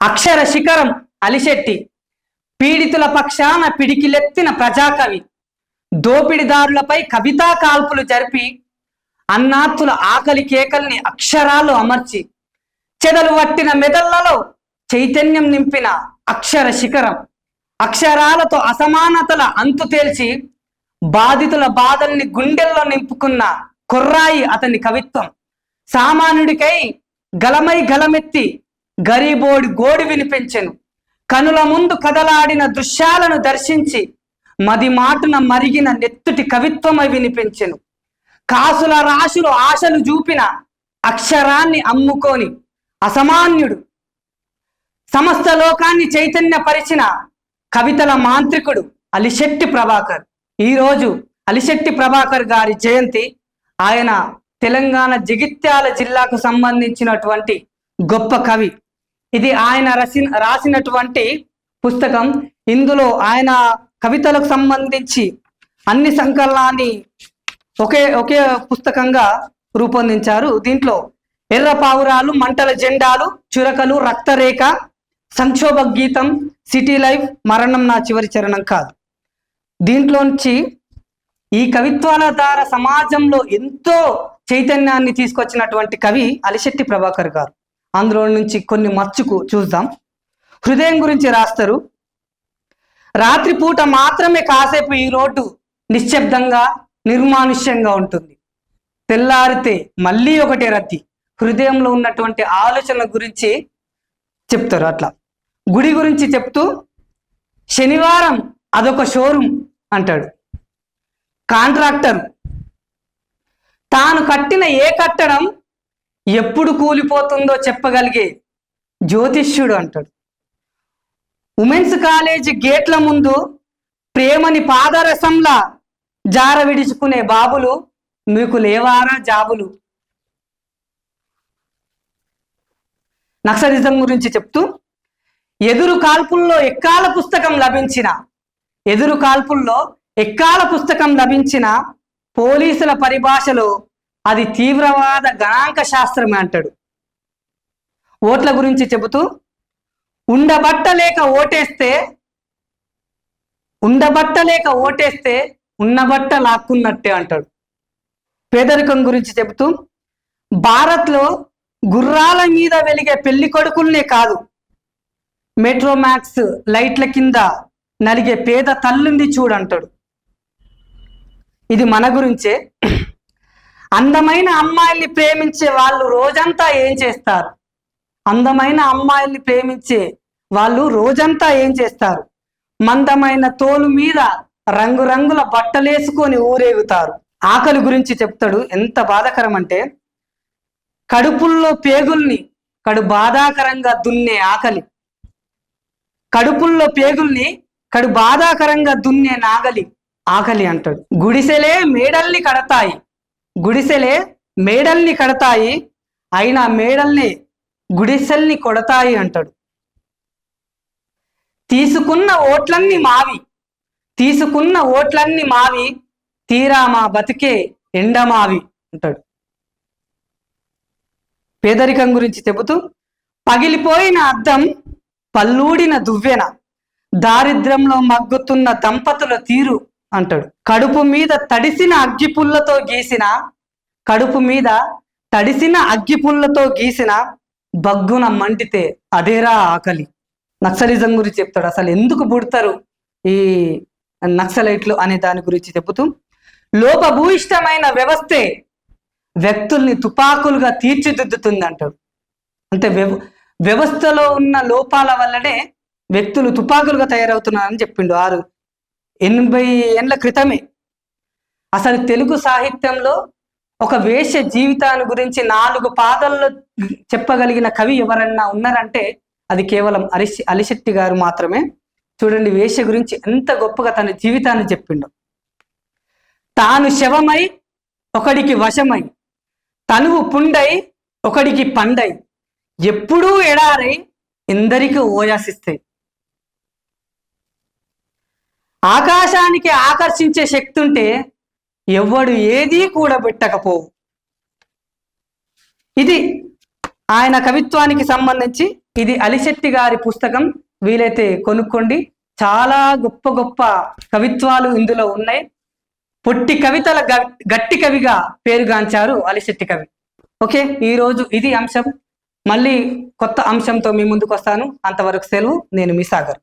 అక్షర శిఖరం అలిశెట్టి పీడితుల పక్షాన పిడికిలెత్తిన ప్రజాకవి దోపిడిదారులపై కవితా కాల్పులు జరిపి అన్నార్థుల ఆకలి కేకల్ని అక్షరాలు అమర్చి చెదలు వట్టిన మెదళ్ళలో చైతన్యం నింపిన అక్షర శిఖరం అక్షరాలతో అసమానతల అంతు తేల్చి బాధితుల బాధల్ని గుండెల్లో నింపుకున్న కుర్రాయి అతని కవిత్వం సామాన్యుడికై గలమై గలమెత్తి గరీబోడి గోడి వినిపించెను. కనుల ముందు కదలాడిన దృశ్యాలను దర్శించి మది మాటున మరిగిన నెత్తుటి కవిత్వమై వినిపించెను. కాసుల రాశులు ఆశలు చూపిన అక్షరాన్ని అమ్ముకొని అసమాన్యుడు. సమస్త లోకాన్ని చైతన్యపరిచిన కవితల మాంత్రికుడు అలిశెట్టి ప్రభాకర్. ఈరోజు అలిశెట్టి ప్రభాకర్ గారి జయంతి ఆయన తెలంగాణ జగిత్యాల జిల్లాకు సంబంధించినటువంటి గొప్ప కవి. ఇది ఆయన రసి రాసినటువంటి పుస్తకం. ఇందులో ఆయన కవితలకు సంబంధించి అన్ని సంకలనాన్ని ఒకే ఒకే పుస్తకంగా రూపొందించారు. దీంట్లో ఎర్ర పావురాలు మంటల జెండాలు చురకలు రక్తరేఖ సంక్షోభ గీతం సిటీ లైఫ్ మరణం నా చివరి చరణం కాదు. దీంట్లోంచి ఈ కవిత్వాల ద్వారా సమాజంలో ఎంతో చైతన్యాన్ని తీసుకొచ్చినటువంటి కవి అలిశెట్టి ప్రభాకర్ గారు. అందులో నుంచి కొన్ని మచ్చుకు చూద్దాం. హృదయం గురించి రాస్తారు. రాత్రిపూట మాత్రమే కాసేపు ఈ రోడ్డు నిశ్శబ్దంగా నిర్మానుష్యంగా ఉంటుంది. తెల్లారితే మళ్ళీ ఒకటే రద్దీ. హృదయంలో ఉన్నటువంటి ఆలోచనల గురించి చెప్తారు అట్లా. గుడి గురించి చెప్తూ శనివారం అదొక షోరూమ్ అంటాడు. కాంట్రాక్టర్. తాను కట్టిన ఏ కట్టడం ఎప్పుడు కూలిపోతుందో చెప్పగలిగే జ్యోతిష్యుడు అంటాడు. ఉమెన్స్ కాలేజ్ గేట్ల ముందు ప్రేమని పాదరసంలా జార విడుచుకునే బాబులు మీకు లేవారా జాబులు? నక్సలిజం గురించి చెప్తూ ఎదురు కాల్పుల్లో ఎక్కాల పుస్తకం లభించిన ఎదురు కాల్పుల్లో ఎక్కాల పుస్తకం లభించిన పోలీసుల పరిభాషలో అది తీవ్రవాద గణాంక శాస్త్రమే అంటాడు. ఓట్ల గురించి చెబుతూ ఉండబట్టలేక ఓటేస్తే ఉండబట్టలేక ఓటేస్తే ఉన్నబట్ట లాక్కున్నట్టే అంటాడు. పేదరికం గురించి చెబుతూ భారత్లో గుర్రాల మీద వెలిగే పెళ్ళి కొడుకుల్నే కాదు. మెట్రోమాక్స్ లైట్ల కింద నలిగే పేద తల్లుంది చూడంటాడు. ఇది మన గురించే. అందమైన అమ్మాయిల్ని ప్రేమించే వాళ్ళు రోజంతా ఏం చేస్తారు? అందమైన అమ్మాయిల్ని ప్రేమించే వాళ్ళు రోజంతా ఏం చేస్తారు? మందమైన తోలు మీద రంగురంగుల బట్టలేసుకొని ఊరేగుతారు. ఆకలి గురించి చెప్తాడు. ఎంత బాధాకరం అంటే కడుపుల్లో పేగుల్ని కడు బాధాకరంగా దున్నే ఆకలి. కడుపుల్లో పేగుల్ని కడు బాధాకరంగా దున్నే నాగలి ఆకలి అంటాడు. గుడిసెలే మేడల్ని కడతాయి. గుడిసెలే మేడల్ని కడతాయి అయినా మేడల్ని గుడిసెల్ని కొడతాయి అంటాడు. తీసుకున్న ఓట్లన్నీ మావి తీసుకున్న ఓట్లన్నీ మావి తీరా మా బతికే ఎండమావి అంటాడు. పేదరికం గురించి చెబుతూ పగిలిపోయిన అద్దం పల్లూడిన దువ్వెన దారిద్ర్యంలో మగ్గుతున్న దంపతుల తీరు అంటాడు. కడుపు మీద తడిసిన అగ్గిపుల్లతో గీసిన కడుపు మీద తడిసిన అగ్గిపుల్లతో గీసిన బగ్గున మంటితే అదేరా ఆకలి. నక్సలిజం గురించి చెప్తాడు. అసలు ఎందుకు పుడతారు ఈ నక్సలైట్లు అనే దాని గురించి చెబుతూ లోపభూయిష్టమైన వ్యవస్థే వ్యక్తుల్ని తుపాకులుగా తీర్చిదిద్దుతుంది అంటాడు. అంటే వ్యవస్థలో ఉన్న లోపాల వల్లనే వ్యక్తులు తుపాకులుగా తయారవుతున్నారని చెప్పిండు ఆరు ఎనభై ఏళ్ళ క్రితమే. అసలు తెలుగు సాహిత్యంలో ఒక వేష జీవితాన్ని గురించి నాలుగు పాదల్లో చెప్పగలిగిన కవి ఎవరన్నా ఉన్నారంటే అది కేవలం అరిశి అలిశెట్టి గారు మాత్రమే. చూడండి వేష గురించి ఎంత గొప్పగా తన జీవితాన్ని చెప్పిండు. తాను శవమై ఒకడికి వశమై. తనువు పుండై ఒకడికి పండై. ఎప్పుడూ ఎడారై ఎందరికీ ఓయాసిస్తాయి. ఆకాశానికి ఆకర్షించే శక్తి ఉంటే ఎవ్వడు ఏదీ కూడబెట్టకపోవు. ఇది ఆయన కవిత్వానికి సంబంధించి ఇది అలిశెట్టి గారి పుస్తకం. వీలైతే కొనుక్కోండి. చాలా గొప్ప గొప్ప కవిత్వాలు ఇందులో ఉన్నాయి. పొట్టి కవితల గట్టి కవిగా పేరుగాంచారు అలిశెట్టి కవి. ఓకే ఈరోజు ఇది అంశం. మళ్ళీ కొత్త అంశంతో మీ ముందుకు వస్తాను అంతవరకు సెలవు. నేను మీ సాగర్.